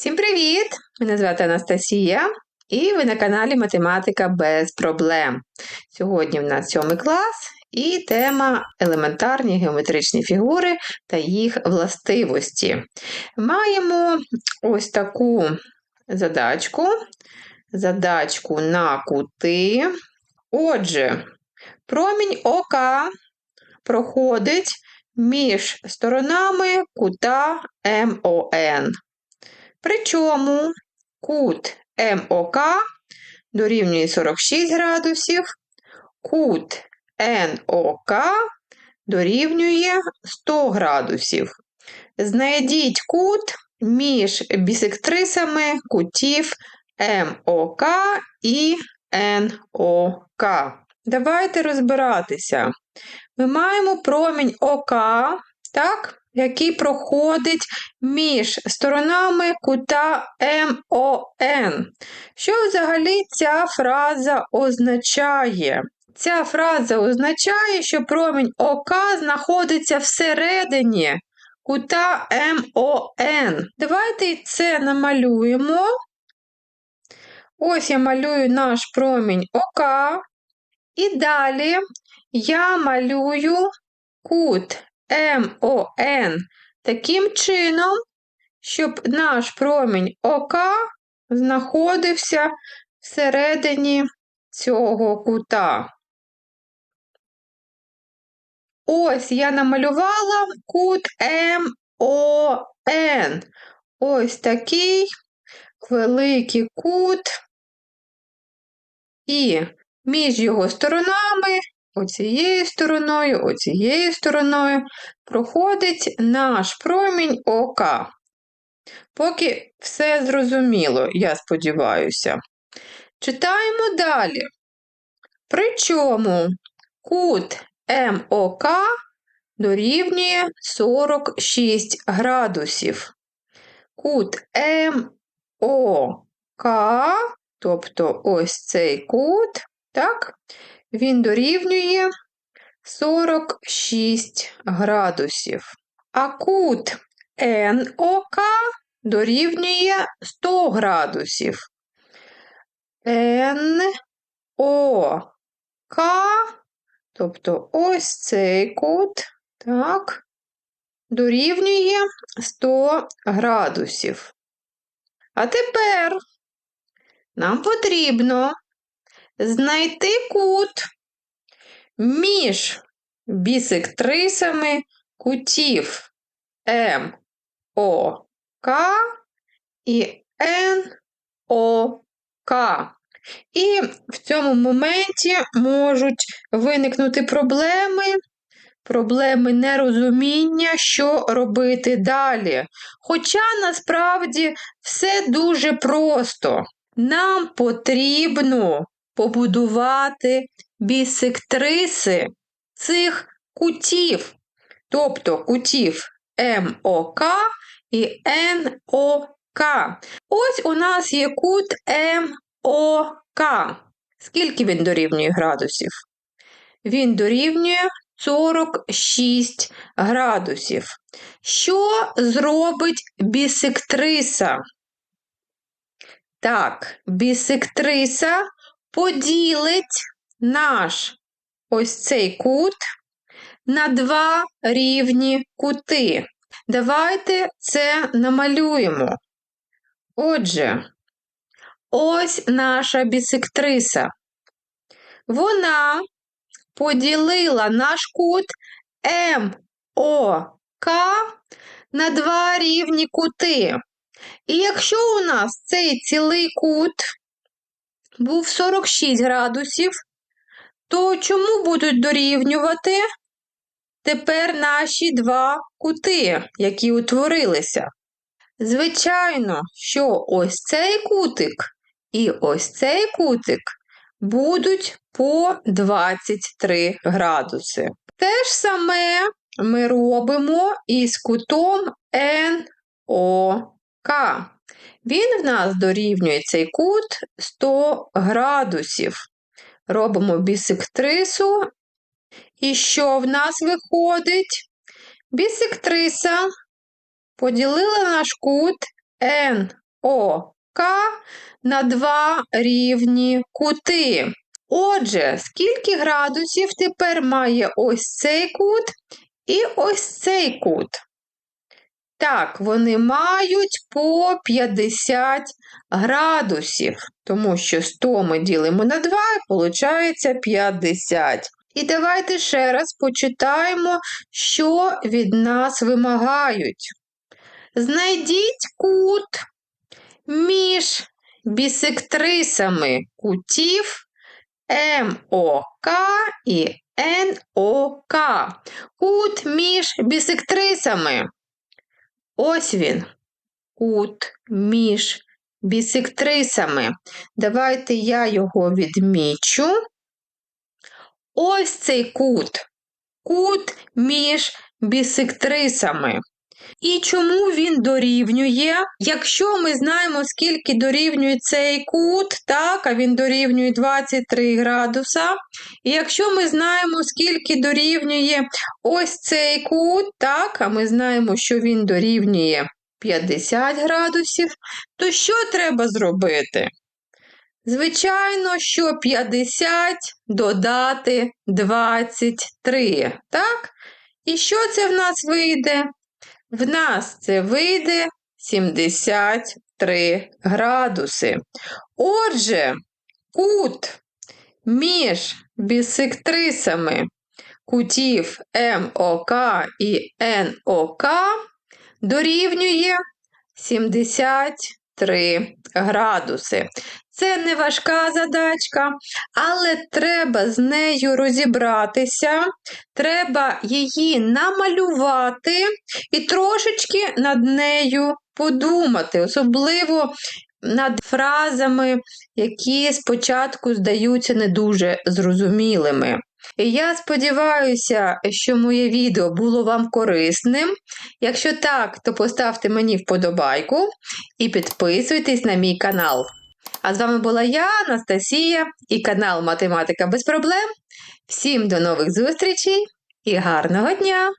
Всім привіт! Мене звати Анастасія, і ви на каналі Математика без проблем. Сьогодні в нас сьомий клас і тема елементарні геометричні фігури та їх властивості. Маємо ось таку задачку, задачку на кути. Отже, промінь ока проходить між сторонами кута МОН. Причому кут МОК дорівнює 46 градусів, кут НОК дорівнює 100 градусів. Знайдіть кут між бісектрисами кутів МОК і НОК. Давайте розбиратися. Ми маємо промінь ОК, так? який проходить між сторонами кута МОН. Що взагалі ця фраза означає? Ця фраза означає, що промінь ОК знаходиться всередині кута МОН. Давайте це намалюємо. Ось я малюю наш промінь ОК. І далі я малюю кут МОН таким чином, щоб наш промінь ОК знаходився всередині цього кута. Ось я намалювала кут МОН. Ось такий великий кут, і між його сторонами оцією стороною, оцією стороною проходить наш промінь ОК. Поки все зрозуміло, я сподіваюся. Читаємо далі. Причому кут МОК дорівнює 46 градусів. Кут МОК, тобто ось цей кут, так, він дорівнює 46 градусів. А кут НОК дорівнює 100 градусів. НОК, тобто ось цей кут, так, дорівнює 100 градусів. А тепер нам потрібно знайти кут між бісектрисами кутів МОК і НОК. І в цьому моменті можуть виникнути проблеми, проблеми нерозуміння, що робити далі. Хоча насправді все дуже просто. Нам потрібно побудувати бісектриси цих кутів, тобто кутів МОК і НОК. Ось у нас є кут МОК. Скільки він дорівнює градусів? Він дорівнює 46 градусів. Що зробить бісектриса? Так, бісектриса поділить наш ось цей кут на два рівні кути. Давайте це намалюємо. Отже, ось наша бісектриса. Вона поділила наш кут МОК на два рівні кути. І якщо у нас цей цілий кут був 46 градусів, то чому будуть дорівнювати тепер наші два кути, які утворилися? Звичайно, що ось цей кутик і ось цей кутик будуть по 23 градуси. Те ж саме ми робимо із кутом НОК. Він в нас дорівнює цей кут 100 градусів. Робимо бісектрису. І що в нас виходить? Бісектриса поділила наш кут НОК на два рівні кути. Отже, скільки градусів тепер має ось цей кут і ось цей кут? Так, вони мають по 50 градусів, тому що 100 ми ділимо на 2 і виходить 50. І давайте ще раз почитаємо, що від нас вимагають. Знайдіть кут між бісектрисами кутів МОК і НОК. Кут між бісектрисами. Ось він. Кут між бісектрисами. Давайте я його відмічу. Ось цей кут. Кут між бісектрисами. І чому він дорівнює? Якщо ми знаємо, скільки дорівнює цей кут, так, а він дорівнює 23 градуса. І якщо ми знаємо, скільки дорівнює ось цей кут, так, а ми знаємо, що він дорівнює 50 градусів, то що треба зробити? Звичайно, що 50 додати 23, так? І що це в нас вийде? В нас це вийде 73 градуси. Отже, кут між бісектрисами кутів МОК і НОК дорівнює 73 градуси. Це не важка задачка, але треба з нею розібратися, треба її намалювати і трошечки над нею подумати, особливо над фразами, які спочатку здаються не дуже зрозумілими. І я сподіваюся, що моє відео було вам корисним. Якщо так, то поставте мені вподобайку і підписуйтесь на мій канал. А з вами була я, Анастасія, і канал Математика без проблем. Всім до нових зустрічей і гарного дня!